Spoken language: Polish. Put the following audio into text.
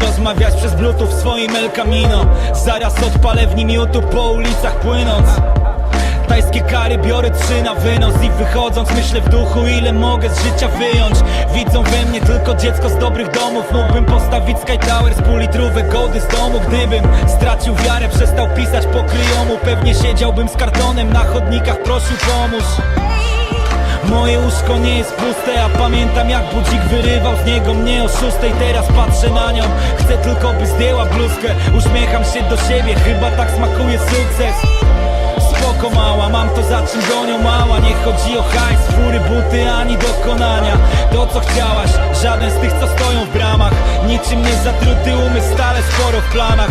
rozmawiać przez bluetooth swoim El Camino. Zaraz odpalę w nim YouTube po ulicach płynąc. Tajskie kary biorę trzy na wynos I wychodząc myślę w duchu ile mogę z życia wyjąć. Widzą we mnie tylko dziecko z dobrych domów. Mógłbym postawić Sky Tower z pół litrówek z domu. Gdybym stracił wiarę, przestał pisać po kryjomu Pewnie siedziałbym z kartonem na chodnikach, prosił pomóż Moje łóżko nie jest puste, a pamiętam jak budzik wyrywał z niego mnie o szóstej. Teraz patrzę na nią, chcę tylko by zdjęła bluzkę. Uśmiecham się do siebie, chyba tak smakuje sukces. Spoko mała, mam to za czym gonią mała Nie chodzi o hajs, fury, buty, ani dokonania. To co chciałaś, żaden z tych co stoją w bramach. Niczym nie zatruty umysł, stale sporo w planach